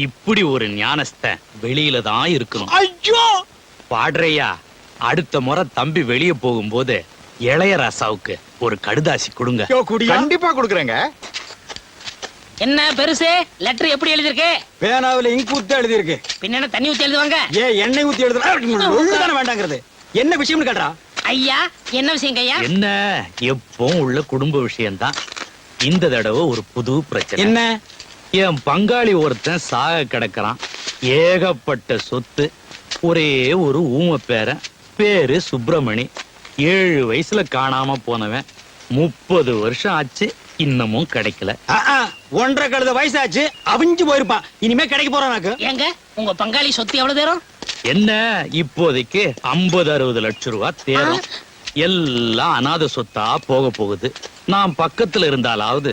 இப்படி ஒரு ஞானஸ்த வெளியில தான் இருக்கணும். ஐயோ! பாடுறையா அடுத்த முறை தம்பி வெளிய போகும்போது இளையராசாவுக்கு ஒரு கடுதாசி கொடுங்க. கண்டிப்பா கொடுக்கறேங்க. என்ன பெருசு? லெட்டர் எப்படி எழுதிருக்கு பேனாவுல இங்கு ஊத்தி எழுதி இருக்கு பின்ன என்ன தண்ணி ஊத்தி எழுதுவாங்க? ஏ எண்ணெய் ஊத்தி எழுதுறா ஒழுங்கான வேண்டாங்கிறது. என்ன விஷயம்னு கேட்டா ஐயா என்ன விஷயங்க ஐயா என்ன? எப்பவும் உள்ள குடும்ப விஷயம்தான். இந்த தடவை ஒரு புது பிரச்சனை. என்ன? என் பங்காளி ஒருத்தன் சாக கிடக்குறான். ஏகப்பட்ட சொத்து ஒரே ஒரு ஊம பேரன் பேரு சுப்பிரமணி. ஏழு வயசுல காணாம போனவன். முப்பது வருஷம் ஆச்சு இன்னமும் கிடைக்கல. ஒன்றரை கழுத வயசாச்சு அவிஞ்சு போயிருப்பான். இனிமே கிடைக்க போறானாக்கு ஏங்க உங்க பங்காளி சொத்து எவ்வளவு தேரும்? என்ன இப்போதைக்கு ஐம்பது அறுபது லட்சம் ரூபாய் தேரும். எல்லாம் அனாதை சொத்தா போக போகுது. நான் பக்கத்துல இருந்தாலாவது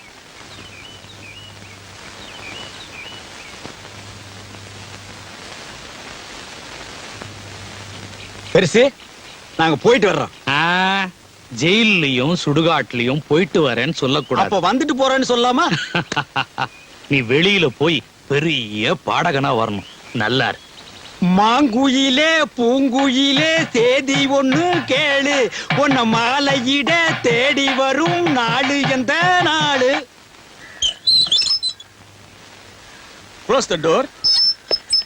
பெருசு நாங்க போயிட்டு வர்றோம். ஆ, ஜெயில்லயும் சுடுகாட்லயும் போயிட்டு வரேன்னு சொல்லக்கூடாது. அப்ப வந்துட்டு போறேன்னு சொல்லாமா? நீ வெளியில போய் பெரிய பாடகனா வரணும். நல்லா இரு. மாங்குயிலே பூங்குயிலே தேதி ஒண்ணு கேளு. உன்ன மாலையிட தேடி வரும் நாடு எந்த நாடு க்ளோஸ் த டோர்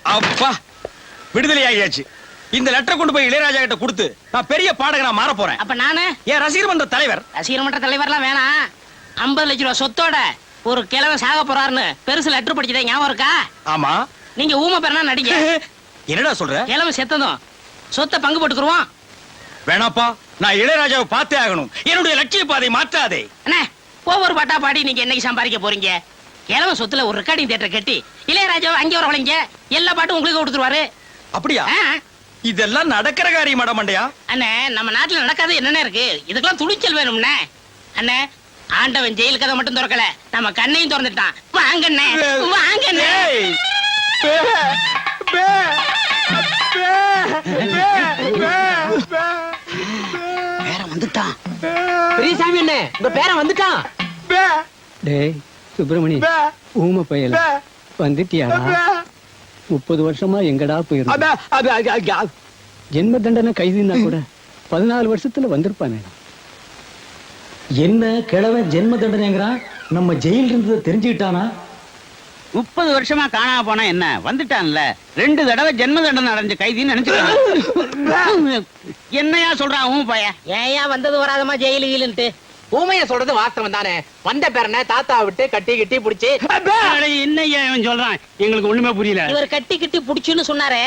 அப்பா விடுதலை ஆகியாச்சு. இந்த லெட்டர் கொண்டு போய் இளையராஜா கிட்ட கொடுத்து நான் பெரிய பாடகனா மாற போறேன். அப்ப நானு? என் ரசிகர் மன்ற தலைவர். ரசிகர் மன்ற தலைவர்லாம் வேணாம். ஐம்பது லட்ச ரூபாய் சொத்தோட ஒரு கிழவன் சாக போறாருன்னு பெருசு லெட்டர் படிச்சதே ஞாபகம் இருக்கா? ஆமா. நீங்க ஊமை பெறனா நடிங்க. என்னடா சொல்ற? கிழவன் செத்ததும் சொத்தை பங்கு போட்டுக்குருவோம். வேணாப்பா நான் இளையராஜாவை பார்த்தே ஆகணும். என்னுடைய லட்சிய பாதை மாற்றாதே. அண்ணே ஒவ்வொரு பாட்டா பாடி நீங்க என்னைக்கு சம்பாதிக்க போறீங்க? கிழவன் சொத்துல ஒரு ரெக்கார்டிங் தியேட்டர் கட்டி இளையராஜாவை அங்கே வரவழைங்க. எல்லா பாட்டும் உங்களுக்கு கொடுத்துருவாரு. அப்படியா? இதெல்லாம் நடக்கிற காரியம் மண்டயா அண்ணே நம்ம நாட்டுல நடக்காது என்னென்ன இருக்கு? இதுக்கெல்லாம் துணிச்சல் வேணும்ண்ணே. அண்ணே ஆண்டவன் ஜெயில் கதை மட்டும் திறக்கல. நம்ம கண்ணையும் திறந்துட்டான். வாங்கண்ணே வாங்கண்ணே. ஏய், பே, பே, பே, பே, பே, பே. பேரன் வந்துட்டான். பெரியசாமி அண்ணே உங்க பேரன் வந்துட்டான். பே, டேய் சுப்பிரமணி பே, ஊமை பையல. வந்துட்டியாடா? பே. முப்பது வருஷமா எங்கடா போயிருந்த. ஜென்ம தண்டனை கைதுனா கூட? பதினாலு வருஷத்துல வந்திருப்பானே. என்ன கிழவன் ஜென்ம தண்டனைங்கிறான் நம்ம ஜெயில இருந்ததை தெரிஞ்சுக்கிட்டானா? முப்பது வருஷமா காணாம போனா என்ன? வந்துட்டான்ல. ரெண்டு தடவை ஜென்ம தண்டனை அடைஞ்ச கைதின்னு நினைச்சுக்கிறான் என்னையா சொல்றான் உன் பையன்? ஏயா வந்தது வராதமா ஜெயிலு கீழுன்ட்டு. ஊமைய சொல்றது வாஸ்தவம் தானே வந்த பேரனை தாத்தா விட்டு கட்டி கிட்டி புடிச்சு என்னையா இவன் சொல்றான் எங்களுக்கு ஒண்ணுமே புரியல இவர் கட்டி கிட்டி புடிச்சுன்னு சொன்னாரே.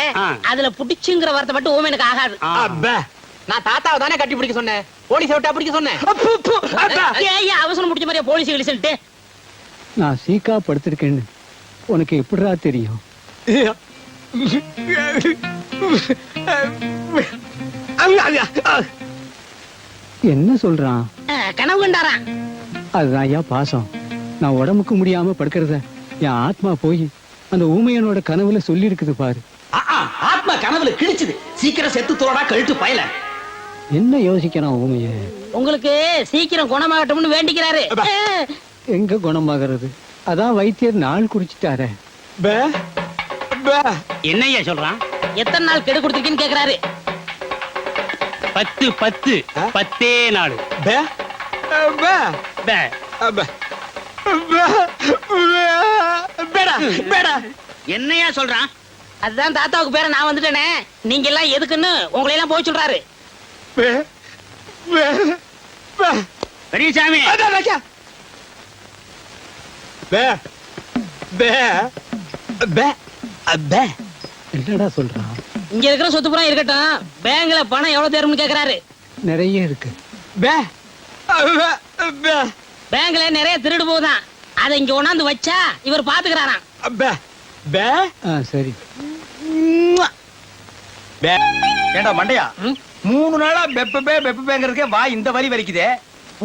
அதுல புடிச்சுங்கிற வார்த்தை மட்டும் ஓமே எனக்கு ஆகாது. நான் தாத்தாவை தானே கட்டி பிடிக்க சொன்னேன் போலீஸ் விட்டா பிடிக்க சொன்னேன் அவசரம் முடிச்ச மாதிரியா போலீஸ் கிழிச்சுட்டு நான் சீக்கா படுத்திருக்கேன்னு உனக்கு எப்படிடா தெரியும் என்ன சொல்றான் கனவு கண்டாராம் அதுதான் ஐயா பாசம். நான் உடம்புக்கு முடியாம படுக்கிறத என் ஆத்மா போய் அந்த ஊமையனோட கனவுல சொல்லி இருக்குது பாரு ஆத்மா கனவுல கிழிச்சுது. சீக்கிரம் செத்து தோடா கழுத்து பயல. என்ன யோசிக்கிறான் ஊமைய? உங்களுக்கு சீக்கிரம் குணமாகட்டும்னு வேண்டிக்கிறாரு. எங்க குணமாகிறது? அதான் வைத்தியர் நாள் பே. என்னையா சொல்றான்? எத்தனை நாள் கெடு கொடுத்துருக்கீன்னு கேக்குறாரு. பத்து பத்து. பத்தே பேடா. என்னையா சொல்றான்? அதுதான் தாத்தாவுக்கு பேர நான் வந்துட்டேனே. நீங்க எல்லாம் எதுக்குன்னு உங்களை எல்லாம் போய் சொல்றாரு. பே, பே, பே. பெரியசாமி. என்னடா சொல்றான்? இங்க இருக்கிற சொத்து புறம் இருக்கட்டும். பேங்க்ல பணம் எவ்வளவு தேரும்னு கேக்குறாரு. நிறைய இருக்கு. பேங்க்ல நிறைய திருடு போகுதான் அதை இங்க கொண்டாந்து வச்சா இவர் பாத்துக்கிறாராம் பே, பே. ஆ சரி. பே. ஏண்டா மண்டையா? மூணு நாளா பெப்பபே பெப்பபேங்கிறதுக்கே வா இந்த வலி வலிக்குதே.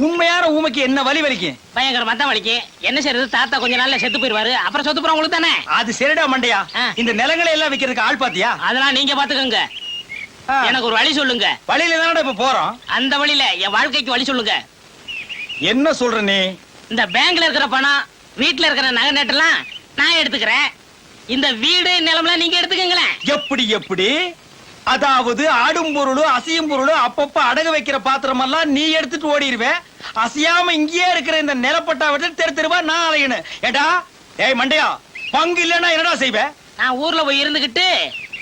உண்மையான ஊமைக்கு என்ன வலி வலிக்கும் பயங்கரமா தான் வலிக்கு. என்ன செய்யறது தாத்தா கொஞ்ச நாள்ல செத்து போயிருவாரு. அப்புறம் சொத்து புறம் உங்களுக்கு தானே? அது சரிடா மண்டையா. இந்த நிலங்களை எல்லாம் விக்கிறதுக்கு ஆள் பாத்தியா? அதெல்லாம் நீங்க பாத்துக்கோங்க. எனக்கு ஒரு வழி சொல்லுங்க. வழியில தானடா இப்ப போறோம்? அந்த வழியில என் வாழ்க்கைக்கு வழி சொல்லுங்க. என்ன சொல்ற நீ? இந்த பேங்க்ல இருக்கிற பணம் வீட்ல இருக்கிற நகை நட்டெல்லாம் நான் எடுத்துக்கிறேன். இந்த வீடு நிலம்லாம் நீங்க எடுத்துக்கங்களேன். எப்படி எப்படி? அதாவது ஆடும் பொருளும் அசையும் பொருளும் அப்பப்ப அடகு வைக்கிற பாத்திரம் எல்லாம் நீ எடுத்துட்டு ஓடிடுவே அசையாம இங்கேயே இருக்கிற இந்த நிலப்பட்டா விட்டு தெரு தெருவா நான் அலையணும் ஏடா ஏய் மண்டையா பங்கு இல்லைன்னா என்னடா செய்வே? நான் ஊர்ல போய் இருந்துகிட்டு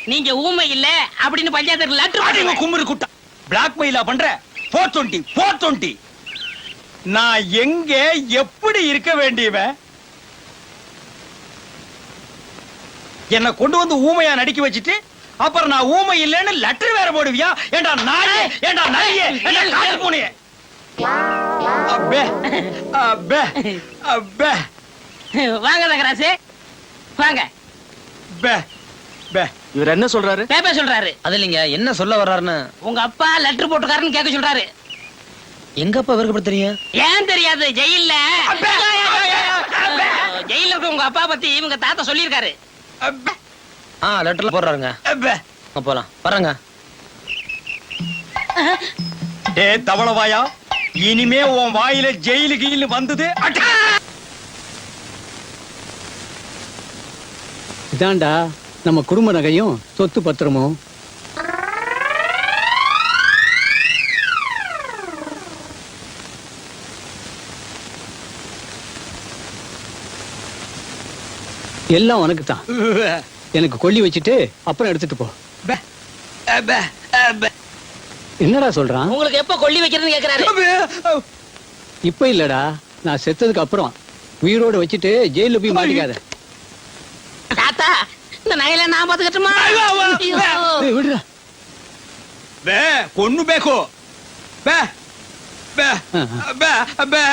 நீங்க ஊமை இல்ல அப்படின்னு பஞ்சாயத்து லெட்டர். கும்மிரு குட்டா. பிளாக் மெயிலா பண்ற? போர் டுவெண்ட்டி போர் டுவெண்ட்டி நான் எங்க எப்படி இருக்க வேண்டியவன்? என்ன கொண்டு வந்து ஊமையா நடிக்க வச்சுட்டு அப்புறம் நான் ஊமை இல்லைன்னு லெட்டர் வேற போடுவியா? ஏண்டா நாயே? ஏண்டா நாயே ஏண்டா காட்டு பூனையே? அப்பே அப்பே அப்பே வாங்க தகராசு வாங்க. பே! பே! இவர் என்ன சொல்றாரு? பேப்பர் சொல்றாரு. அது இல்லைங்க. என்ன சொல்ல வர்றாருன்னு? உங்க அப்பா லெட்டர் போட்டுக்காருன்னு கேட்க சொல்றாரு. எங்க அப்பா இவருக்கு எப்படி தெரியும்? ஏன் தெரியாது! ஜெயில இருக்க உங்க அப்பா பத்தி இவங்க தாத்தா சொல்லியிருக்காரு. அப்பே ஆ லெட்டர்ல போடுறாருங்க. போலாம். வர்றேங்க. டே தவளவாயா. இனிமே உன் வாயில ஜெயிலு கீழு வந்தது! இதாண்டா நம்ம குடும்ப நகையும் சொத்து பத்திரமும். எல்லாம் உனக்கு தான் எனக்கு கொல்லி வச்சுட்டு அப்புறம் எடுத்துட்டு போ. என்னடா சொல்றான்? உங்களுக்கு எப்ப கொல்லி வைக்கிறேன்னு கேக்குறாரு. இப்ப இல்லடா நான் செத்ததுக்கு அப்புறம் உயிரோட வச்சுட்டு ஜெயில போய் மாட்டிக்காத. தாத்தா இந்த நகையில நான் பாத்துக்கட்டுமா? விடுறா. பே பொண்ணு பேக்கோ. பே பே பே பே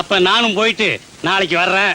அப்ப நானும் போயிட்டு நாளைக்கு வர்றேன்.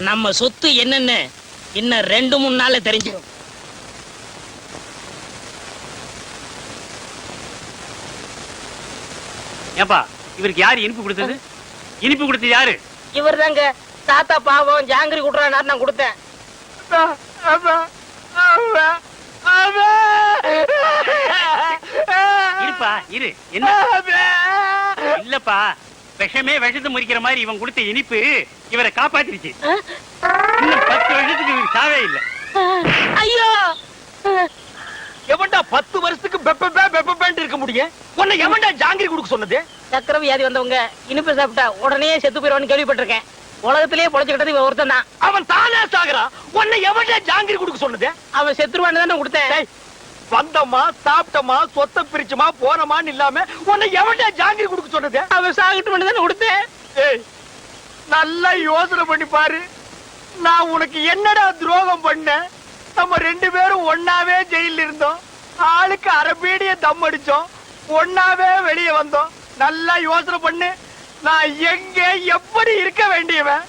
நம்ம சொத்து என்னன்னு? இன்னும் ரெண்டு மூணு நாள்ல தெரிஞ்சிடும் ஏப்பா இவருக்கு யாரு இனிப்பு கொடுத்தது? இனிப்பு கொடுத்தது யாரு? இவர் தாங்க தாத்தா பாவம் ஜாங்கிரி கொடுறாரு நான் கொடுத்தேன். இருப்பா இரு. என்ன? இல்லப்பா. விஷமே விஷத்தை முறிக்கிற மாதிரி இவன் கொடுத்த இனிப்பு இவரை காப்பாத்திருச்சு. இன்னும் பத்து வருஷத்துக்கு இவருக்கு சாவே இல்ல. ஐயோ! எவன்டா பத்து வருஷத்துக்கு பெப்ப பெப்ப இருக்க முடியும்? உன்னை எவன்டா ஜாங்கிரி கொடுக்க சொன்னது? சக்கரை வியாதி வந்தவங்க இனிப்பு சாப்பிட்டா உடனே செத்து போயிடுவான்னு கேள்விப்பட்டிருக்கேன். உலகத்திலேயே பொழைச்சுக்கிட்டது இவன் ஒருத்தன் தான். அவன் தானே சாகுறான். உன்னை எவன்டா ஜாங்கிரி கொடுக்க சொன்னது? அவன் செத்துருவான்னு தானே கொடுத்தேன். டேய், வந்தோமா சாப்பிட்டோமா சொத்தை பிரிச்சுமா போனோமான்னு இல்லாம உன்னை எவன்டா ஜாங்கிரி கொடுக்க சொன்னது? அவன் சாகட்டு தானே கொடுத்தேன். ஏய், நல்லா யோசனை பண்ணி பாரு. நான் உனக்கு என்னடா துரோகம் பண்ணேன்? நம்ம ரெண்டு பேரும் ஒண்ணாவே ஜெயில இருந்தோம். ஆளுக்கு அரபீடிய தம் அடிச்சோம். ஒண்ணாவே வெளியே வந்தோம். நல்லா யோசனை பண்ணு. நான் எங்க எப்படி இருக்க வேண்டியவன்?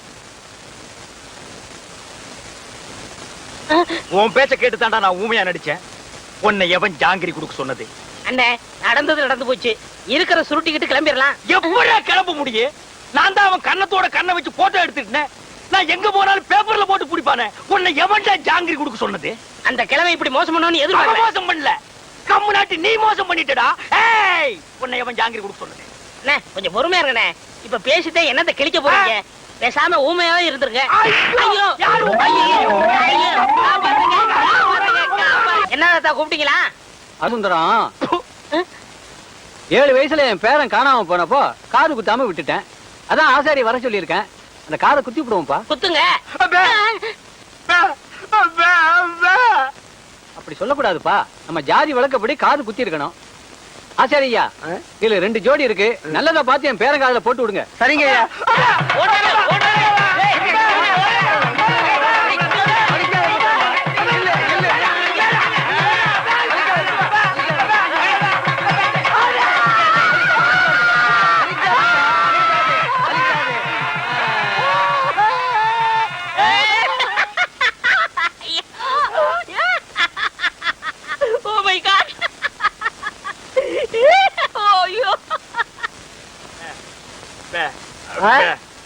உன் பேச்ச கேட்டு தாண்டா நான் ஊமையா நடிச்சேன். உன்னை எவன் ஜாங்கிரி கொடுக்க சொன்னது? அண்ணே நடந்தது நடந்து போச்சு. இருக்கிற சுருட்டிக்கிட்டு கிளம்பிடலாம் எப்படியா கிளம்ப முடியும் நான் தான் அவன் கண்ணத்தோட கண்ணை வச்சு போட்டோ எடுத்துட்டேன் நான் எங்க போனாலும் பேப்பர்ல போட்டு பிடிப்பானே. உன்னை எவன்டா ஜாங்கிரி கொடுக்க சொன்னது? அந்த கிழமை இப்படி மோசம் பண்ணுவோன்னு அவன் எதிர்பார்க்கல மோசம் பண்ணல. கம்மு நாட்டி நீ மோசம் பண்ணிட்டடா. ஏய் உன்னை எவன் ஜாங்கிரி கொடுக்க சொன்னது? அண்ணே கொஞ்சம் பொறுமையா இருக்கண்ணே இப்ப பேசிட்டே என்னத்த கிழிக்க போறீங்க? பேசாம ஊமையாவே இருந்துருங்க. ஐயோ? ஐயோ, ஐயோ. என்ன கூப்பிட்டீங்களா? அசுந்தரம். ஏழு வயசுல என் பேரன் காணாம போனப்போ காது குத்தாம விட்டுட்டேன். அதான் ஆசாரி வர சொல்லியிருக்கேன். அந்த காதை குத்தி விடுவோம்ப்பா. குத்துங்க. அப்பே, அப்பே, அப்பே. அப்படி சொல்லக்கூடாதுப்பா. நம்ம ஜாதி வழக்கப்படி காது குத்தி இருக்கணும் ஆசாரியா இதுல ரெண்டு ஜோடி இருக்கு. நல்லதா பார்த்து என் பேரன் காதுல போட்டு விடுங்க. சரிங்க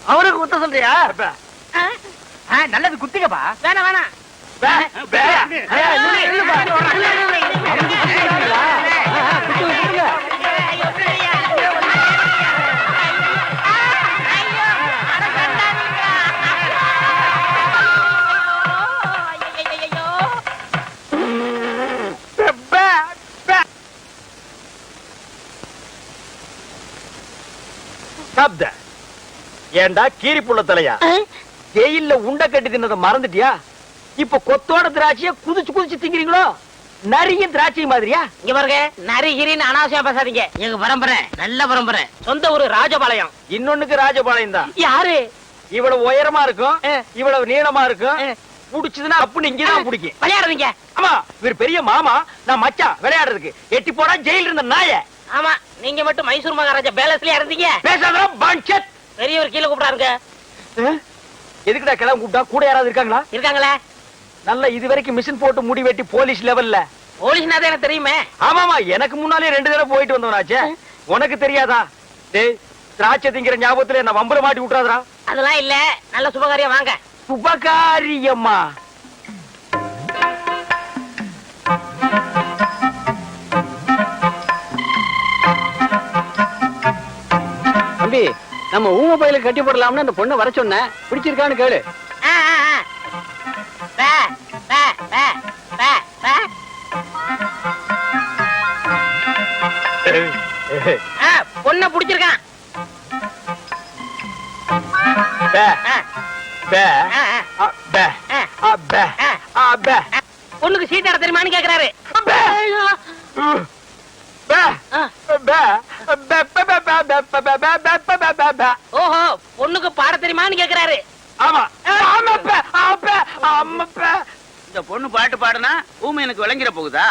அவருக்கு குத்த சொல்றியா நல்லது குத்துக்கப்பா வேணாம் வேணாம் ஏன்டா கீரி புள்ள தலையா? ஜெயில்ல உண்டை கட்டி தின்னதை மறந்துட்டியா? இப்ப கொத்தோட திராட்சைய குதிச்சு குதிச்சு திங்கிறீங்களோ? நரியும் திராட்சை மாதிரியா? இங்க பாருங்க நரிகிரின்னு அனாவசியம் பேசாதீங்க. எங்க பரம்பரை நல்ல பரம்பரை. சொந்த ஊரு ராஜபாளையம். இன்னொன்னுக்கு ராஜபாளையம் தான். யாரு? இவ்வளவு உயரமா இருக்கும் இவ்வளவு நீளமா இருக்கும். புடிச்சதுன்னா அப்புன்னு இங்கதான் பிடிக்கும். விளையாடுறீங்க ஆமா இவர் பெரிய மாமா நான் மச்சான் விளையாடுறதுக்கு. எட்டி போடா ஜெயில இருந்த நாய. ஆமா நீங்க மட்டும் மைசூர் மகாராஜா பேலஸ்லயா இருந்தீங்க. பேசாத பஞ்சத் பெரியவர் கீழே கூப்பிடாருங்க. எதுக்குடா கிளம்ப கூப்பிட்டா? கூட யாராவது இருக்காங்களா? இருக்காங்களே. நல்ல இது வரைக்கும் மிஷின் போட்டு முடி வெட்டி போலீஸ் லெவல்ல போலீஸ்னா எனக்கு தெரியுமே. ஆமாமா எனக்கு முன்னாலே ரெண்டு தடவை போயிட்டு வந்தவனாச்சே. உனக்கு தெரியாதா? டேய் திராட்சை திங்கிற ஞாபகத்துல என்ன வம்பர மாட்டி விட்டுறாதா அதெல்லாம் இல்ல. நல்ல சுபகாரியம் வாங்க. சுபகாரியம்மா. தம்பி நம்ம ஊம பயில கட்டி போடலாம்னு அந்த பொண்ணை வர சொன்னேன் பிடிச்சிருக்கான்னு கேளு. பொண்ண பிடிச்சிருக்கான். பொண்ணுக்கு சீட் தெரியுமான்னு கேக்குறாரு. ஓஹோ பொண்ணுக்கு பாட தெரியுமான்னு கேக்குறாரு ஆமா பே, பே, பே. இந்த பொண்ணு பாட்டு பாடுனா ஊமை எனக்கு விளங்கிட போகுதா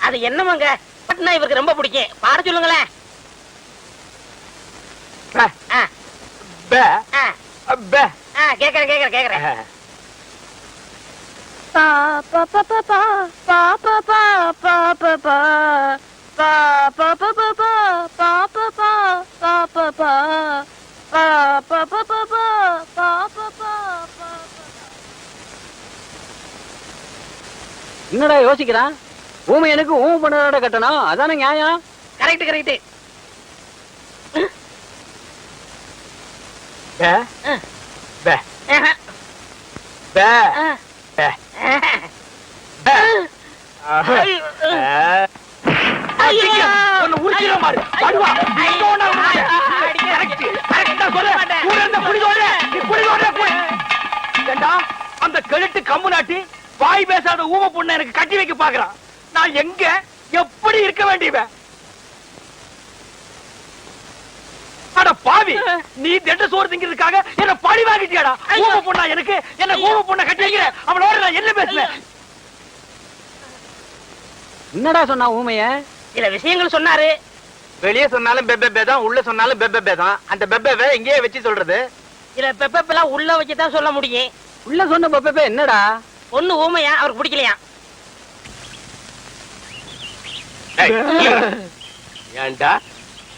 அது என்னமாங்க பட்னா இவருக்கு ரொம்ப பிடிக்கும் பாட சொல்லுங்களேன் பே, ஆ, பே, ஆ, பே. ஆ, கேக்குறேன் கேக்குறேன் கேக்குறேன் Pa pa pa pa pa pa pa pa pa pa pa pa pa pa pa pa pa pa pa pa pa pa pa pa pa pa pa என்னடா யோசிக்கிறான் ஊமை எனக்கு ஊமை பண்ணோட கட்டணும் அதானே நியாயம் கரெக்ட் கரெக்ட் பே, பே, பே, பே, பே. உன்னை உரிச்சிட மாடு. வருவா. இன்னொன்னு உனக்கு. Correct. Correct ஆ சொல்லு. கூட இருந்த புடி ஓடு. நீ புடி ஓடு, புடி. ஏண்டா, அந்த கழுட்டு கம்பு நாட்டி வாய் பேசாத ஊம பொண்ணை எனக்கு கட்டி வைக்க பாக்குறான் நான் எங்க எப்படி இருக்க வேண்டியவன்? அட பாவி நீ திண்டு சோறு திங்கிறதுக்காக என்ன பழி வாங்கிட்டியாடா. ஊம பொண்ணா எனக்கு? என்ன ஊம பொண்ணை கட்டி வைக்கிற? அவளோட நான் என்ன பேசுவேன்? என்னடா சொன்னா ஊமைய? சில விஷயங்கள் சொன்னாரு. வெளியே சொன்னாலும் பெப்பே தான் உள்ள சொன்னாலும் பெப்பே தான். அந்த பெப்பே இங்கேயே வச்சு சொல்றது? சில பெப்பெல்லாம் உள்ள வச்சுதான் சொல்ல முடியும். உள்ள சொன்ன பப்பே என்னடா? பொண்ணு ஊமையா அவருக்கு பிடிக்கலையா? ஏண்டா?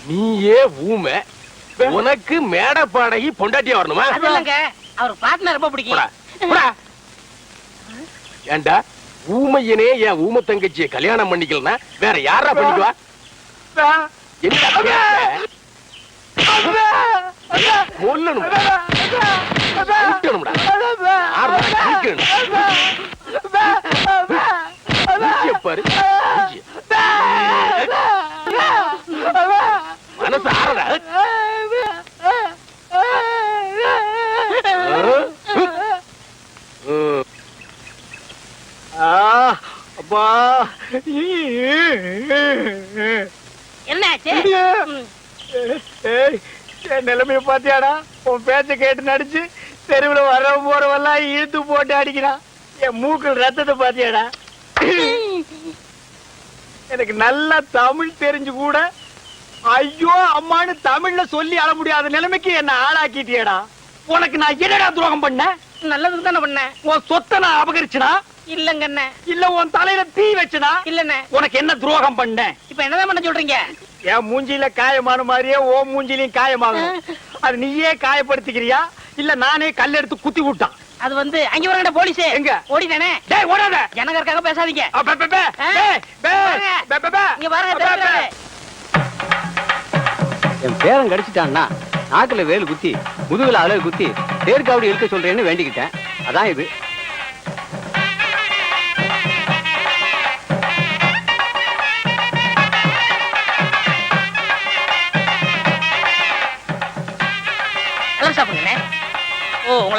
நீயே ஊமை. உனக்கு மேட பாடகி பொண்டாட்டியா வரணுமா? அவர் பார்ட்னர் ரொம்ப போடா, பிடிக்கும். போடா. ஏண்டா? ஊமையனே என் ஊமை தங்கச்சியை கல்யாணம் பண்ணிக்கலனா வேற யாரா பண்ணிக்குவா? பாரு மனசு ஆறடா அப்பா என்னாச்சு? ம். ஏய், என் நிலைமைய பாத்தியாடா? உன் பேச்ச கேட்டு நடிச்சு தெருவுல வர போறவெல்லாம் இழுத்து போட்டு அடிக்கிறான் என் மூக்கில் ரத்தத்தை பாத்தியாடா? எனக்கு நல்லா தமிழ் தெரிஞ்சு கூட ஐயோ அம்மான்னு தமிழ்ல சொல்லி அழ முடியாத நிலைமைக்கு என்ன ஆளாக்கிட்டியடா. உனக்கு நான் என்னடா துரோகம் பண்ணேன்? நல்லதுக்கு தானே பண்ணேன். உன் சொத்தை நான் அபகரிச்சனா? இல்லங்க அண்ணே இல்ல உன் தலையில தீ வச்சனா இல்லண்ணே. உனக்கு என்ன துரோகம் பண்ணேன் இப்ப என்னதான் பண்ண சொல்றீங்க? என் மூஞ்சில காயமான மாதிரியே ஓ மூஞ்சிலையும் காயமாகும். அது நீயே காயப்படுத்திக்கிறியா? இல்ல நானே கல் எடுத்து குத்தி விட்டான். அது வந்து அங்க வரங்கட போலீஸ். எங்க? ஓடிட்டானே. டேய் ஓடாத. ஜனங்க இருக்காக பேசாதீங்க பே, பே, பே. ஆ? டேய், பே, பாருங்க. பே, பே, பே. இங்க பாருங்க. என் பேரன் கடிச்சிட்டான்னா நாக்குல வேல் குத்தி முதுகுல அழகு குத்தி தேர்காவடி இழுக்க சொல்றேன்னு வேண்டிக்கிட்டேன். அதான் இது.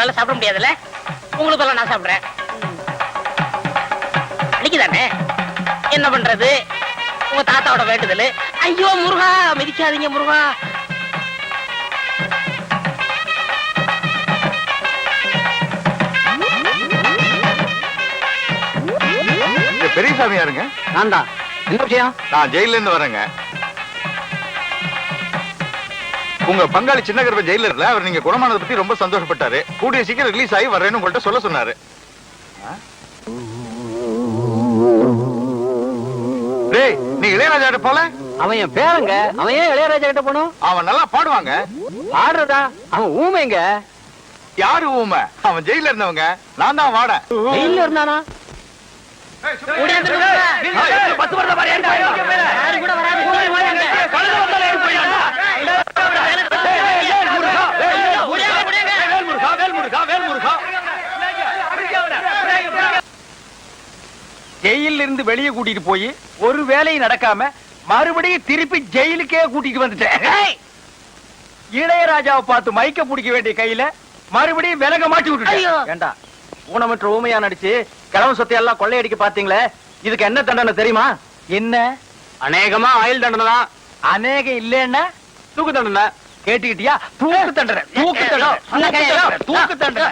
உங்களால சாப்பிட முடியாதுல்ல? உங்களுக்கு நான் சாப்பிடுறேன். அன்னைக்குதானே என்ன பண்றது? உங்க தாத்தாவோட வேண்டுதல். ஐயோ முருகா மிதிக்காதீங்க முருகா. இந்த பெரியசாமி யாருங்க? நான் தான். என்ன விஷயம்? நான் ஜெயில இருந்து வரேங்க. உங்க பங்காளி சின்ன கருப்ப ஜெயில இருக்கல அவர் நீங்க குணமானதை பத்தி ரொம்ப சந்தோஷப்பட்டாரு கூடிய சீக்கிரம் ரிலீஸ் ஆகி வர்றேன்னு உங்கள்ட்ட சொல்ல சொன்னாரு? டேய் நீ இளையராஜா போல அவன் என் பேரங்க அவன் ஏன் இளையராஜா கிட்ட போனோம் அவன் நல்லா பாடுவாங்க ஆடுறதா அவன் ஊமைங்க யாரு ஊமை அவன் ஜெயில இருந்தவங்க நான் தான் வாட ஜெயில இருந்தானா பத்து வருஷம் கூட வராது போய் வாங்க. கழுதை வந்தாலே ஏன் போயா? வேல் முருகா, வேல் முருகா, வேல் முருகா, வேல் முருகா, வேல் முருகா. ஜெயில இருந்து வெளியே கூட்டிட்டு போய் ஒரு வேலையும் நடக்காம மறுபடியும் திருப்பி ஜெயிலுக்கே கூட்டிட்டு வந்துட்டேன் இளையராஜாவை பார்த்து மைக்க பிடிக்க வேண்டிய கையில மறுபடியும் விலக மாட்டி ஐயோ. விட்டுட்டேன் ஏண்டா ஊனமற்ற ஊமையா நடிச்சு கிழவன் சொத்தை எல்லாம் கொள்ளையடிக்க பாத்தீங்களே இதுக்கு என்ன தண்டனை தெரியுமா என்ன அநேகமா ஆயுள் தண்டனை தான் அநேக இல்லன்னா தூக்கு தண்டனை கேட்டுக்கிட்டியா தூக்கு தண்டனை தூக்கு தண்டனை தூக்கு தண்டனை